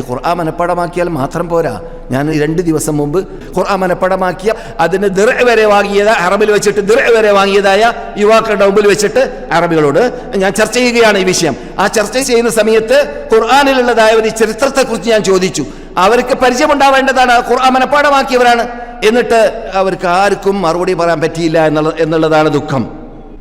ഈ ഖുർആൻ മനപ്പാടമാക്കിയാൽ മാത്രം പോരാ. ഞാൻ രണ്ട് ദിവസം മുമ്പ് ഖുർആൻ മനപ്പാടമാക്കിയ അതിന് ദിർ വരെ വാങ്ങിയത് അറബിൽ വെച്ചിട്ട് ദിർ വരെ വാങ്ങിയതായ യുവാക്കളുടെ മുമ്പിൽ വെച്ചിട്ട് അറബികളോട് ഞാൻ ചർച്ച ചെയ്യുകയാണ് ഈ വിഷയം. ആ ചർച്ച ചെയ്യുന്ന സമയത്ത് ഖുർആാനിലുള്ളതായ ഒരു ചരിത്രത്തെക്കുറിച്ച് ഞാൻ ചോദിച്ചു. അവർക്ക് പരിചയമുണ്ടാവേണ്ടതാണ് ഖുർആൻ മനപ്പാടമാക്കിയവരാണ്. എന്നിട്ട് അവർക്ക് ആർക്കും മറുപടി പറയാൻ പറ്റിയില്ല എന്നുള്ള എന്നുള്ളതാണ് ദുഃഖം.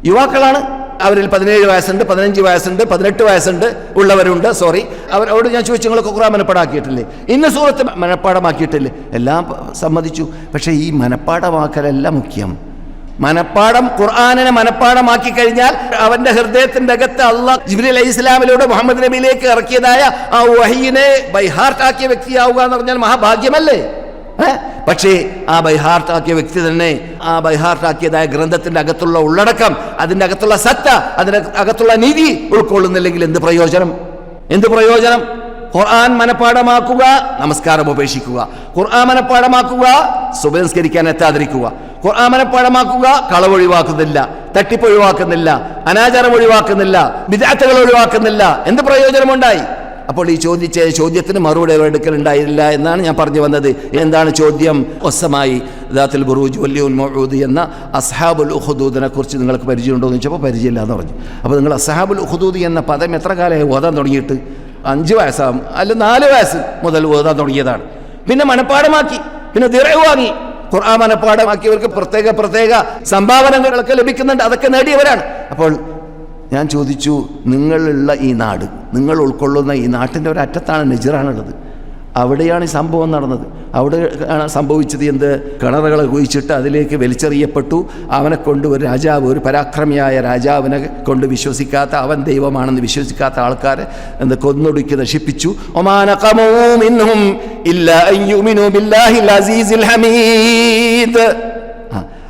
യുവാക്കളാണ് അവരിൽ പതിനേഴ് വയസ്സുണ്ട് പതിനഞ്ച് വയസ്സുണ്ട് പതിനെട്ട് വയസ്സുണ്ട് ഉള്ളവരുണ്ട്. സോറി അവരോട് ഞാൻ ചോദിച്ചു നിങ്ങളൊക്കെ ഖുർആൻ മനപ്പാടാക്കിയിട്ടില്ലേ? ഇന്ന് സൂറത്ത് മനപ്പാടമാക്കിയിട്ടില്ലേ? എല്ലാം സമ്മതിച്ചു. പക്ഷേ ഈ മനപ്പാടമാക്കലല്ല മുഖ്യം. മനപ്പാടം ഖുർആാനിനെ മനപ്പാടമാക്കി കഴിഞ്ഞാൽ അവന്റെ ഹൃദയത്തിന്റെ അകത്ത് അള്ളാഹ് ജിബ്രീൽ അലൈഹി ഇസ്ലാമിലൂടെ മുഹമ്മദ് നബിയിലേക്ക് ഇറക്കിയതായ ആ വഹീനെ ബൈഹാർട്ടാക്കിയ വ്യക്തിയാവുക എന്ന് പറഞ്ഞാൽ മഹാഭാഗ്യമല്ലേ? പക്ഷേ ആ ബൈഹാർട്ടാക്കിയ വ്യക്തി തന്നെ ആ ബൈഹാർട്ടാക്കിയതായ ഗ്രന്ഥത്തിന്റെ അകത്തുള്ള ഉള്ളടക്കം അതിന്റെ അകത്തുള്ള സത്ത അതിന്റെ അകത്തുള്ള നീതി ഉൾക്കൊള്ളുന്നില്ലെങ്കിൽ എന്ത് പ്രയോജനം? എന്ത് പ്രയോജനം? ഖുർആൻ മനപ്പാടമാക്കുക നമസ്കാരം ഉപേക്ഷിക്കുക. ഖുർആൻ മനപ്പാടമാക്കുക സുപരിസ്കരിക്കാൻ എത്താതിരിക്കുക. ഖുർആൻ മനപ്പാടമാക്കുക കളവ് ഒഴിവാക്കുന്നില്ല തട്ടിപ്പ് ഒഴിവാക്കുന്നില്ല അനാചാരം ഒഴിവാക്കുന്നില്ല വിദാർത്ഥകൾ ഒഴിവാക്കുന്നില്ല. എന്ത് പ്രയോജനമുണ്ടായി? അപ്പോൾ ഈ ചോദിച്ച ചോദ്യത്തിന് മറുപടി എടുക്കലുണ്ടായില്ല എന്നാണ് ഞാൻ പറഞ്ഞു വന്നത്. എന്താണ് ചോദ്യം? ഒസമായി ദാത്തുൽ ബുറൂജ് വല്യുൽ മൗദ് എന്ന അസ്ഹാബുൽ ഉഹദൂദിനെ കുറിച്ച് നിങ്ങൾക്ക് പരിചയമുണ്ടോ എന്ന് ചോദിച്ചപ്പോൾ പരിചയമില്ല എന്ന് പറഞ്ഞു. അപ്പോൾ നിങ്ങൾ അസ്ഹാബുൽ ഉഹദൂദ് എന്ന പദം എത്ര കാലമായി ഓതാൻ തുടങ്ങിയിട്ട്? അഞ്ച് വയസ്സാകും അല്ല നാല് വയസ്സ് മുതൽ ഓതാൻ തുടങ്ങിയതാണ്. പിന്നെ മനപ്പാടമാക്കി. പിന്നെ ദിറവ് വാങ്ങി. ഖുർആൻ മനപ്പാടമാക്കിയവർക്ക് പ്രത്യേക പ്രത്യേക സംഭാവനകളൊക്കെ ലഭിക്കുന്നുണ്ട്. അതൊക്കെ നേടിയവരാണ്. അപ്പോൾ ഞാൻ ചോദിച്ചു നിങ്ങളുള്ള ഈ നാട് നിങ്ങൾ ഉൾക്കൊള്ളുന്ന ഈ നാട്ടിന്റെ ഒരു അറ്റത്താണ് നെജിറാണുള്ളത്. അവിടെയാണ് ഈ സംഭവം നടന്നത്. അവിടെ ആണ് സംഭവിച്ചത് എന്ത്? കിണറുകളെ കുഴിച്ചിട്ട് അതിലേക്ക് വലിച്ചെറിയപ്പെട്ടു. അവനെ കൊണ്ട് ഒരു രാജാവ് ഒരു പരാക്രമിയായ രാജാവിനെ കൊണ്ട് വിശ്വസിക്കാത്ത അവൻ ദൈവമാണെന്ന് വിശ്വസിക്കാത്ത ആൾക്കാരെ എന്ത് കൊന്നൊടുക്കി നശിപ്പിച്ചു. ഒമാനക്കമോ മിൻഹും ഇല്ലാ അൻ യുമിനൂ ബില്ലാഹിൽ അസീസിൽ ഹമീദ്.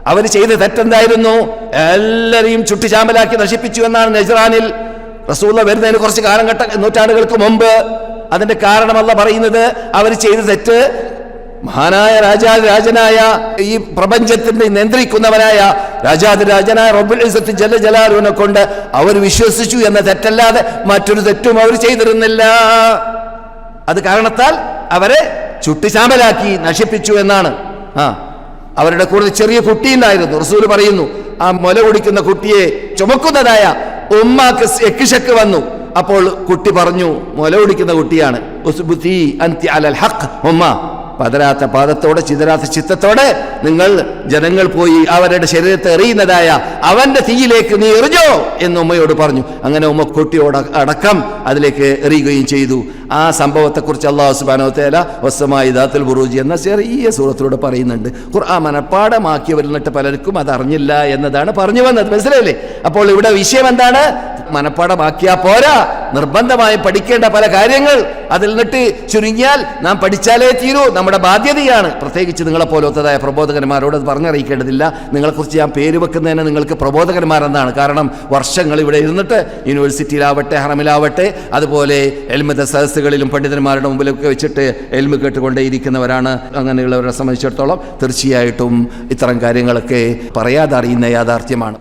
അവർ ചെയ്ത തെറ്റെന്തായിരുന്നു? എല്ലാരെയും ചുട്ടിചാമ്പലാക്കി നശിപ്പിച്ചു എന്നാണ് നജ്റാനിൽ റസൂള്ള വരുന്നതിന് കുറച്ച് കാലഘട്ട നൂറ്റാണ്ടുകൾക്ക് മുമ്പ്. അതിന്റെ കാരണമല്ല പറയുന്നത് അവർ ചെയ്ത തെറ്റ്. മഹാനായ രാജാ രാജനായ ഈ പ്രപഞ്ചത്തിന്റെ നിയന്ത്രിക്കുന്നവനായ രാജാതിരാജനായ റബ്ബുൽ ഇസ്സത്ത് ജല ജലാലുവിനെ കൊണ്ട് അവർ വിശ്വസിച്ചു എന്ന തെറ്റല്ലാതെ മറ്റൊരു തെറ്റും അവർ ചെയ്തിരുന്നില്ല. അത് കാരണത്താൽ അവരെ ചുട്ടുചാമ്പലാക്കി നശിപ്പിച്ചു എന്നാണ്. ആ. അവരുടെ കൂടെ ചെറിയ കുട്ടിയുണ്ടായിരുന്നു റസൂൽ പറയുന്നു ആ മുല കുടിക്കുന്ന കുട്ടിയെ ചുമക്കുന്നതായ ഉമ്മാക്ക് എക്കിശക്ക് വന്നു. അപ്പോൾ കുട്ടി പറഞ്ഞു മുല കുടിക്കുന്ന കുട്ടിയാണ്. അൻതി അലൽ ഉമ്മ. പതരാത്ത പാദത്തോടെ ചിതരാത്ത ചിത്തത്തോടെ നിങ്ങൾ ജനങ്ങൾ പോയി അവരുടെ ശരീരത്തെ എറിയുന്നതായ അവന്റെ തീയിലേക്ക് നീ എറിഞ്ഞോ എന്ന് ഉമ്മയോട് പറഞ്ഞു. അങ്ങനെ ഉമ്മ കുട്ടിയോട് അടക്കം അതിലേക്ക് എറിയുകയും ചെയ്തു. ആ സംഭവത്തെക്കുറിച്ച് അള്ളാഹു സുബാനോ തേല വസ്സമായി ദാത്തുൽ ബുറൂജി എന്ന ചെറിയ സൂറത്തിലൂടെ പറയുന്നുണ്ട്. ഖുർആൻ മനപ്പാടമാക്കിയവരിൽ നിന്നിട്ട് പലർക്കും അത് അറിഞ്ഞില്ല എന്നതാണ് പറഞ്ഞു വന്നത്. മനസ്സിലായില്ലേ? അപ്പോൾ ഇവിടെ വിഷയം എന്താണ്? മനപ്പാടമാക്കിയാ പോരാ. നിർബന്ധമായി പഠിക്കേണ്ട പല കാര്യങ്ങൾ അതിൽ നിന്നിട്ട് ചുരുങ്ങിയാൽ നാം പഠിച്ചാലേ തീരൂ. നമ്മുടെ ബാധ്യതയാണ്. പ്രത്യേകിച്ച് നിങ്ങളെ പോലത്തതായ പ്രബോധകന്മാരോട് അത് പറഞ്ഞറിയിക്കേണ്ടതില്ല. നിങ്ങളെക്കുറിച്ച് ഞാൻ പേര് വെക്കുന്നതിന് നിങ്ങൾക്ക് പ്രബോധകന്മാരെന്നാണ്. കാരണം വർഷങ്ങൾ ഇവിടെ ഇരുന്നിട്ട് യൂണിവേഴ്സിറ്റിയിലാവട്ടെ ഹറമിലാവട്ടെ അതുപോലെ എൽമത സദസ്സുകളിലും പണ്ഡിതന്മാരുടെ മുമ്പിലൊക്കെ വെച്ചിട്ട് എൽമ കേട്ടുകൊണ്ടേയിരിക്കുന്നവരാണ്. അങ്ങനെയുള്ളവരെ സംബന്ധിച്ചിടത്തോളം തീർച്ചയായിട്ടും ഇത്തരം കാര്യങ്ങളൊക്കെ പറയാതെ അറിയുന്ന യാഥാർത്ഥ്യമാണ്.